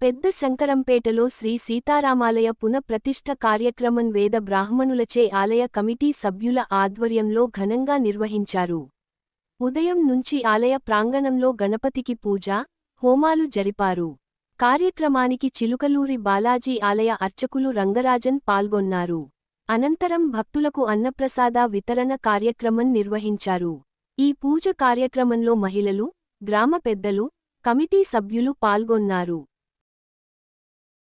పెద్ద శంకరంపేటలో శ్రీ సీతారామాలయ పునఃప్రతిష్ఠ కార్యక్రమం వేద బ్రాహ్మణులచే ఆలయ కమిటీ సభ్యుల ఆధ్వర్యంలో ఘనంగా నిర్వహించారు. ఉదయం నుంచి ఆలయ ప్రాంగణంలో గణపతికి పూజ హోమాలు జరిపారు. కార్యక్రమానికి చిలుకలూరి బాలాజీ ఆలయ అర్చకులు రంగరాజన్ పాల్గొన్నారు. అనంతరం భక్తులకు అన్నప్రసాద వితరణ కార్యక్రమం నిర్వహించారు. ఈ పూజ కార్యక్రమంలో మహిళలు గ్రామ పెద్దలు కమిటీ సభ్యులు పాల్గొన్నారు.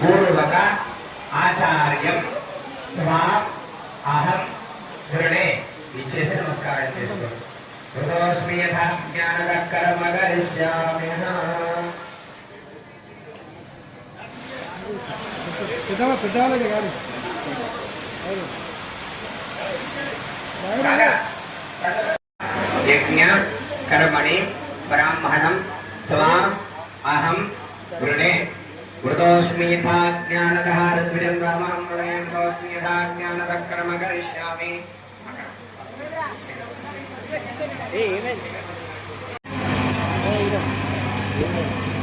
पूर्वक आचार्य अहम दृणे पीछे से नमस्कार यज्ञ कर्मणि ब्राह्मणं त्वाम् अहं यथा ज्ञानदः रद्विजं ब्राह्मणं यथा ज्ञानदः कर्म करिष्यामि Amen. Amen.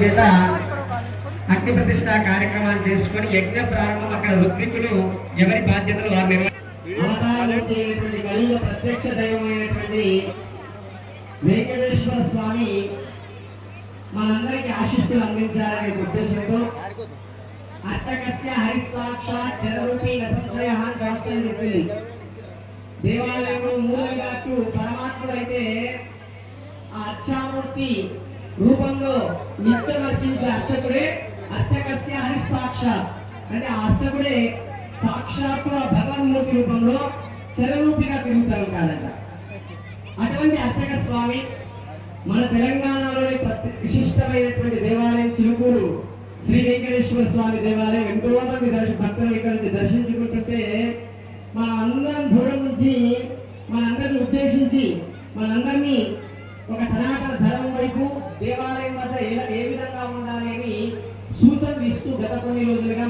చేత అగ్ని ప్రతిష్ట కార్యక్రమాన్ని చేసుకుని యజ్ఞ ప్రారంభం అక్కడ ఋత్వికులు ఎవరి బాధ్యతలు వారు ప్రత్యక్ష దైవమైనటువంటి వెంకటేశ్వర స్వామి మనందరికీ ఆశీస్సులు అందించాలనే ఉద్దేశంతో అర్థకస్య హరిసాక్షాత్ జనరూపీ నసంశయ వ్యవస్థను చెప్పింది. దేవాలయంలో మూలంగా పరమాత్ముడు అయితే ఆ అచ్చామూర్తి రూపంలో నిత్యం అర్చించే అర్చకుడే అర్చకస్య హరిసాక్షాత్ అంటే ఆ అర్చకుడే సాక్షాత్తు ఆ భగవన్మూర్తి రూపంలో చరరూపిగా తిరుగుతారు కాదంట. అటువంటి అర్చక స్వామి మన తెలంగాణలోని ప్రతి విశిష్టమైనటువంటి దేవాలయం చిలుకూరు శ్రీ వెంకటేశ్వర స్వామి దేవాలయం ఎంతో మంది దర్శ భక్తులు ఇక్కడ నుంచి దర్శించుకుంటుంటే మన అందరం దూరం నుంచి మనందరిని ఉద్దేశించి మనందరినీ ఒక సనాతన ధర్మం వైపు దేవాలయం వద్ద ఏ విధంగా ఉండాలి అని సూచనలు ఇస్తూ గత కొన్ని రోజులుగా